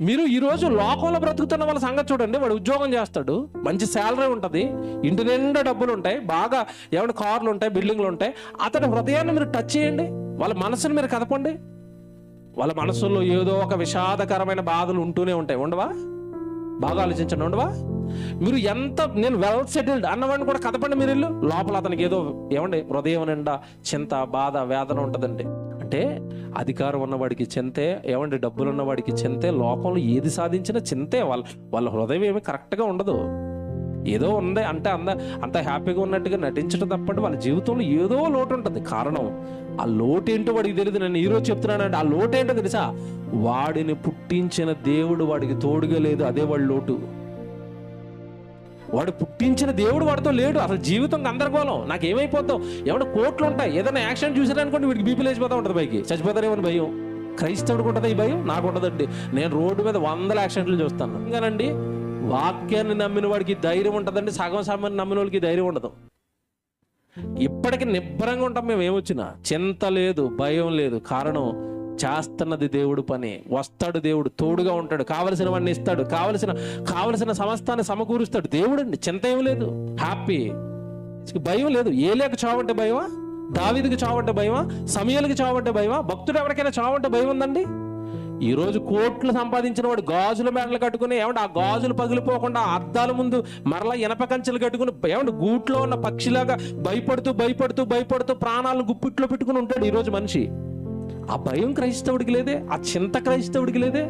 మీరు ఈరోజు లోకంలో బ్రతుకుతున్న వాళ్ళ సంగతి చూడండి. వాడు ఉద్యోగం చేస్తాడు. మంచి శాలరీ ఉంటుంది. ఇంటి నిండా డబ్బులు ఉంటాయి. బాగా ఏమైనా కార్లు ఉంటాయి బిల్డింగ్లు ఉంటాయి. అతని హృదయాన్ని మీరు టచ్ చేయండి. వాళ్ళ మనసుని మీరు కదపండి. వాళ్ళ మనసులో ఏదో ఒక విషాదకరమైన బాధలు ఉంటూనే ఉంటాయి. ఉండవా? బాగా ఆలోచించండి. ఉండవా? మీరు ఎంత నేను వెల్ సెటిల్డ్ అన్నవాడిని కూడా కదపండి మీరు ఇల్లు. లోపల అతనికి ఏదో ఏమండి? హృదయం నిండా చింత బాధ వేదన ఉంటుందండి. అంటే అధికారం ఉన్నవాడికి చింతే ఏమంటే డబ్బులు ఉన్నవాడికి చింతే లోకంలో ఏది సాధించినా చింతే వాళ్ళ వాళ్ళ హృదయం ఏమి కరెక్ట్గా ఉండదు. ఏదో ఉంది అంటే అంద అంత హ్యాపీగా ఉన్నట్టుగా నటించడం తప్పటి వాళ్ళ జీవితంలో ఏదో లోటు ఉంటుంది. కారణం ఆ లోటు ఏంటో వాడికి తెలియదు నేను ఈరోజు చెప్తున్నానంటే ఆ లోటు ఏంటో తెలుసా? వాడిని పుట్టించిన దేవుడు వాడికి తోడుగా లేదు అదే వాడి లోటు. వాడు పుట్టించిన దేవుడు వాడితో లేడు. అసలు జీవితం గందరగోళం. నాకు ఏమైపోతాం ఏమైనా కోట్లు ఉంటాయి ఏదైనా యాక్షన్ చూసారనుకోండి వీడికి బీపీ లేచిపోతా ఉంటుంది పైకి. చచ్చిపోతారేమని భయం. క్రైస్తవుడికి ఉంటుంది ఈ భయం? నాకు ఉండదండి. నేను రోడ్డు మీద వందల యాక్సిడెంట్లు చూస్తాను. కానండి వాక్యాన్ని నమ్మిన వాడికి ధైర్యం ఉంటుందండి. సగం సగం నమ్మిన వాళ్ళకి ధైర్యం ఉండదు. ఇప్పటికి నిబ్బరంగా ఉంటాం మేము. ఏమొచ్చినా? చింత లేదు భయం లేదు. కారణం చేస్తున్నది దేవుడు పని. వస్తాడు దేవుడు తోడుగా ఉంటాడు. కావలసిన వాడిని ఇస్తాడు. కావలసిన కావలసిన సమస్తాన్ని సమకూరుస్తాడు. దేవుడు అండి చింత ఏం లేదు. హ్యాపీ భయం లేదు. ఏలేక చావంటే భయమా? దావీదికి చావంటే భయమా? సమయాలకి చావంటే భయమా? భక్తుడు ఎవరికైనా చావంటే భయం ఉందండి? ఈ రోజు కోట్లు సంపాదించిన వాడు గాజుల మెడలు కట్టుకుని ఏమంటే ఆ గాజులు పగిలిపోకుండా అద్దాల ముందు మరలా ఇనప కంచెలు కట్టుకుని ఏమంటే గూట్లో ఉన్న పక్షిలాగా భయపడుతూ భయపడుతూ భయపడుతూ ప్రాణాలను గుప్పిట్లో పెట్టుకుని ఉంటాడు ఈరోజు మనిషి. ఆ భయం క్రైస్తవుడికి లేదే? ఆ చింత క్రైస్తవుడికి లేదే?